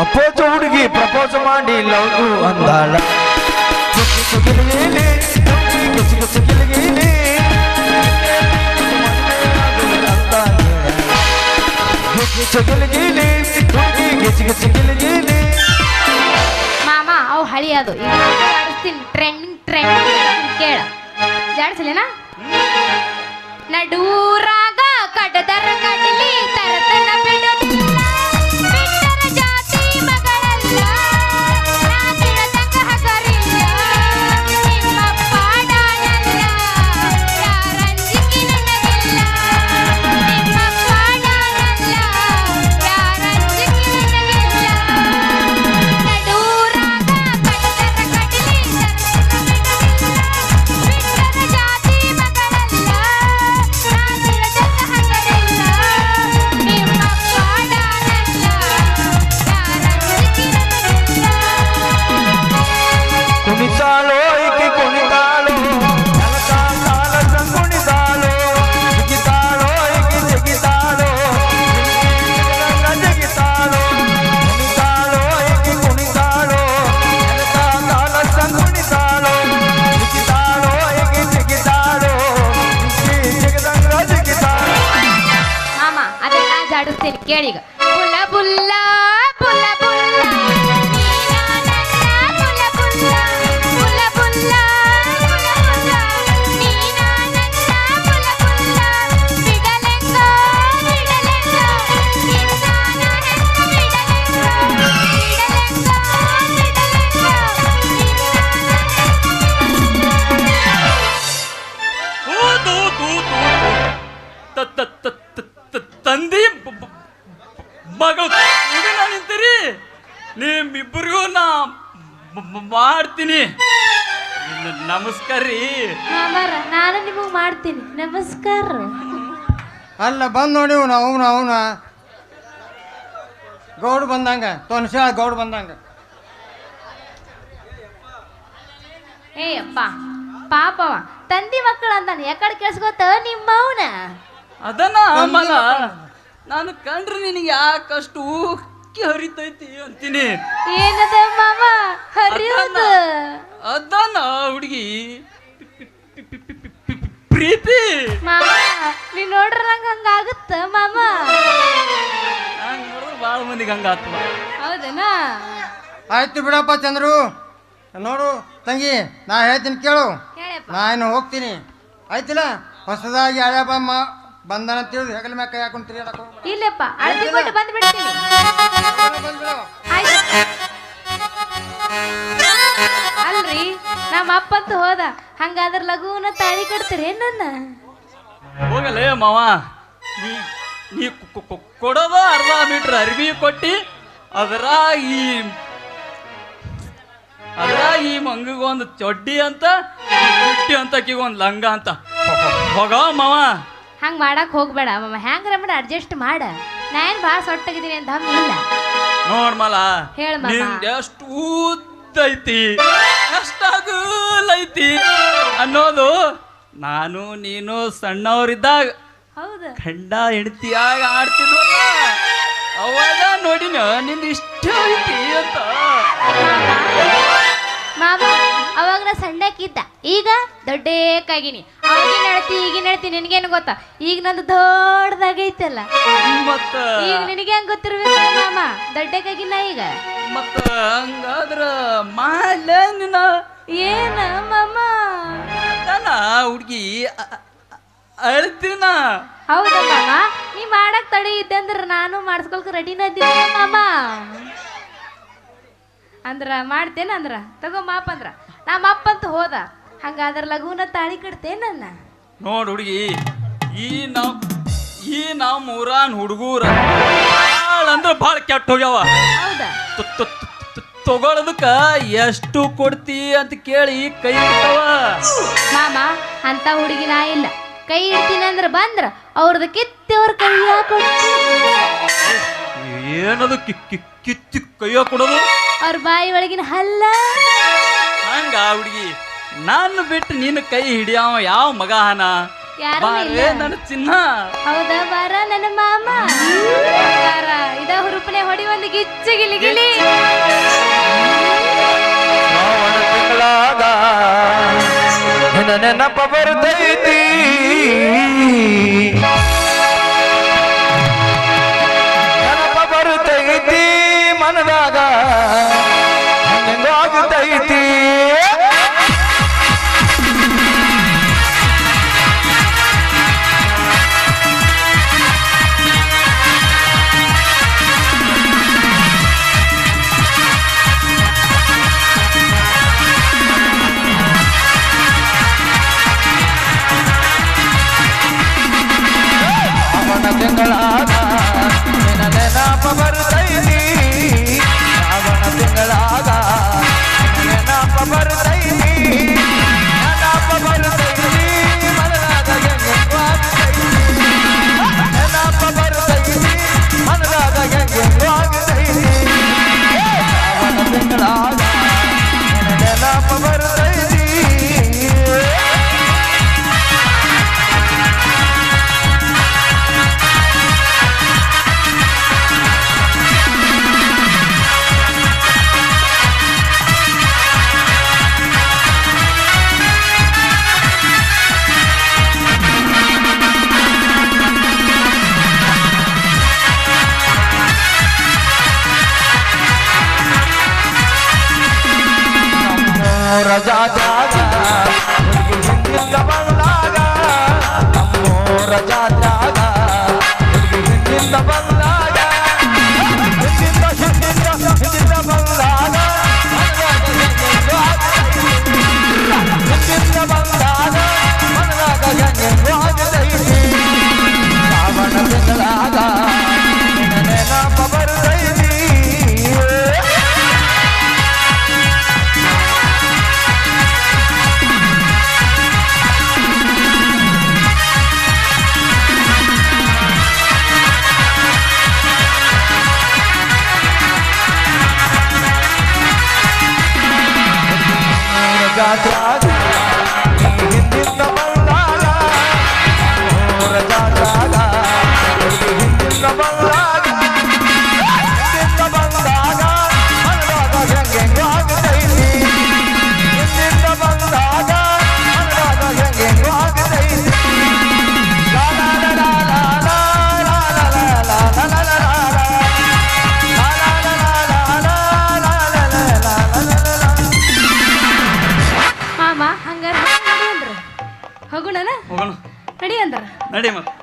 ಅಪ್ಪೋಚ ಹುಡುಗಿ ಪ್ರಪೋಸ್ ಮಾಡಿ ಲವ್ ಅಂದಾಳ. ಮಾಮ, ಅವು ಹಳಿ ಅದು. ಟ್ರೆಂಡಿಂಗ್ ಟ್ರೆಂಡಿಂಗ್ ಕೇಳ. ಜಾಡ್ಸಲೇನಾ? ನಡೂರಾಗ ಕೇಳೀಗ ಮಗಳು ಹುಡುಗ ನಿಂತೀರಿ? ನಿಮ್ಮಿಬ್ಬರಿಗೂ ನಾ ಮಾಡ್ತೀನಿ. ನಮಸ್ಕಾರ. ರೀ ಮಾಮರ ನಾನು ನಿಮಗೆ ಮಾಡ್ತೀನಿ. ನಮಸ್ಕಾರ. ಅಲ್ಲ ಬಂದ್ ನೋಡಿ ಅವನ ಅವನು ಅವನ. ಗೌಡ್ ಬಂದಂಗ. ತೊನ್ಶಾಳ ಗೌಡ್ ಬಂದಂಗ. ಏ ಅಪ್ಪ. ಪಾಪವ. ತಂದಿ ಮಕ್ಕಳು ಅಂತಾನೆ ಯಾಕಡೆ ಕೇಳಿಸ್ಕೊತ ನಿಮ್ಮ ಅವನ ಅದನ್ನ ನಾನು ಕಂಡ್ರೆ ನಿನಗೆ ಯಾಕಷ್ಟು ಉಕ್ಕಿ ಹರಿತೈತಿ ಅಂತೀನಿ. ಏನದ ಮಾಮ ಹರಿಯೋದು. ಅದನ್ನ ಹುಡುಗಿ ಪ್ರೀತಿ. ಮಾಮ ನೀ ನೋಡ್ರ ನಂಗೆ ಹಂಗಾಗುತ್ತ ಮಾಮ ನೋಡ್ರ ನೋಡಿದ್ರೆ ಭಾಳ ಮಂದಿಗೆ ಹಂಗಾತ್ವ ಹೌದೇನಾ? ಆಯ್ತು ಬಿಡಪ್ಪ ಚಂದ್ರು. ನೋಡು ತಂಗಿ ನಾ ಹೇಳ್ತೀನಿ ಕೇಳು. ಹೇಳಪ್ಪ ನಾ ಹೋಗ್ತೀನಿ. ಆಯ್ತಿಲ್ಲ? ಹೊಸದಾಗಿ ಮ ಬಂದನ ತಿಳಿದು ಹೆಗಲ ಮ್ಯಾಗ ಕೈ ಹಾಕೊಂಡು ತಿರುಗಾಡಕ್ ಹೋಗ್ಬೇಡ. ಇಲ್ಲಪ್ಪ ಅಳತಿ ಕೊಟ್ಟು ಬಂದು ಬಿಡ್ತೀನಿ. ಆಯ್ತು. ಅಲ್ರಿ ನಮ್ಮ ಅಪ್ಪಂತ ಹೋದ. ಹಂಗಾದ್ರ ಲಘುನ ತಾಳಿ ಕಟ್ತೀರಿ ನನ್ನ ಹೋಗಲೇ ಮಾವ. ನೀ ನೀ ಕೊ- ಕೊ- ಕೊಡೋದು ಅರ್ಧ ಮೀಟ್ರ್ ಅರ್ಬಿ ಕೊಟ್ಟಿ ಅದರ ಈ ಅದರ ಈ ಮಂಗಿಗೊಂದು ಚಡ್ಡಿ ಅಂತ ಬುಟ್ಟಿ ಅಂತ ಒಂದು ಲಂಗ ಅಂತ. ಹೋಗ ಮಾವ. ಹಂಗ್ ಮಾಡಕ್ ಹೋಗ್ಬೇಡ ಹೆಂಗ್ರ ಮಾಡಿ ಅಡ್ಜಸ್ಟ್ ಮಾಡ. ನಾ ಏನ್ ಭಾಳ ಸೊಟ್ಟಾಗಿದ್ದೀನಿ ಅಂತ ಹಂಗ ಇಲ್ಲ. ನೋಡ್ಮಲ ಹೇಳ ಎಷ್ಟು ಎಷ್ಟು ಅಗಲೈತಿ ಅನ್ನೋದು ನಾನು ನೀನು ಸಣ್ಣವರಿದ್ದಾಗ ಹೌದು. ಖಂಡ ಹೆಂಡತಿಯಾಗ ಆಡ್ತಿದ್ವಲ್ಲ ಅವಾಗ ನೋಡಿನ ನಿಂದ ಇಷ್ಟ ಐತಿ ಅಂತ. ಮಾಮ ಅವಾಗ ನಾ ಸಣ್ಣಕ್ಕಿದ್ದ. ಈಗ ದೊಡ್ಡಕ್ಕಾಗಿನಿ ಅವಾಗಿನ ಹೇಳ್ತಿ ಈಗಿನ ಹೇಳ್ತಿ ನಿನಗೇನು ಗೊತ್ತಾ? ಈಗ ನಂದು ದೊಡ್ಡದಾಗೈತಲ್ಲ ಮತ್ತ? ಈಗ ನಿನಗೆ ಹೆಂಗ್ ಗೊತ್ತಿರ್ಬೇಕು ಮಾಮ? ದೊಡ್ಡಕ್ಕಾಗಿನ ಈಗ. ಮತ್ತ ಹಂಗಾದ್ರ ಮಾಲ ನಿನ್ನ ಏನ ಮಾಮ? ಅದನ್ನ ಹುಡ್ಗಿ ಅಳ್ತೀನ. ಹೌದಾ ಮಾಮ? ನೀ ಮಾಡಕ್ ತಡಿ ಇದ್ದೆ ಅಂದ್ರ ನಾನು ಮಾಡಿಸ್ಕೊಳಕ್ ರೆಡಿನ ಇದ್ದೀನಿ ಮಾಮ. ಅಂದ್ರ ಮಾಡ್ತೇನ ಅಂದ್ರ? ತಗೋ ಮಾಪ ಅಂದ್ರ. ನಮ್ಮ ಅಪ್ಪ ಅಂತ ಹೋದ. ಹಂಗಾದ್ರ ಲಘುನ ತಾಳಿ ಕಟ್ತೇನ ನನ್ನ? ನೋಡ್ ಹುಡುಗಿ ಈ ನಾವ್ ಈ ನಾವ್ ಮೂರಾನ್ ಹುಡುಗೂರ ಅಂದ್ರೆ ಬಾಳ ಭಾಳ ಕೆಟ್ಟ ಹೋಗ್ಯಾವ. ಹೌದಾ? ತ- ತ- ತ- ತ- ಎಷ್ಟು ಕೊಡ್ತಿ ಅಂತ ಕೇಳಿ ಕೈ ಇಡ್ತಾವ ಮಾಮ ಅಂತ ಹುಡುಗಿ ನಾ ಇಲ್ಲ. ಕೈ ಇಡ್ತೀನಿ ಅಂದ್ರ ಬಂದ್ರ ಅವ್ರದ ಕಿತ್ತವ್ರ ಕೈ ಕೊಡ್ತೀನಿ ಏನದು ಕಿತ್ತಿ ಕೈಯ ಕೊಡೋದು ಅವ್ರ ಬಾಯಿ ಒಳಗಿನ ಹಲ್ಲ. ಹಂಗ ಹುಡುಗಿ ನಾನು ಬಿಟ್ಟು ನಿನ್ನ ಕೈ ಹಿಡಿಯವ ಯಾವ ಮಗಹನ? ಹನ ಬಾರೇ ನನ್ನ ಚಿನ್ನ. ಹೌದಾ ಬಾರ ನನ್ನ ಮಾಮ. ಬಾರ ಇದ ಹುರುಪನೆ ಹೊಡಿ ಒಂದು ಗಿಚ್ಚು ಗಿಲಿ ಗಿಲಿ. ಶ್ರಾವಣ ತಿಂಗಳಾಗ ನಿನ್ನ ನೆನಪ ಬರ್ತೈತಿ. રજા റെഡി മക്കൾ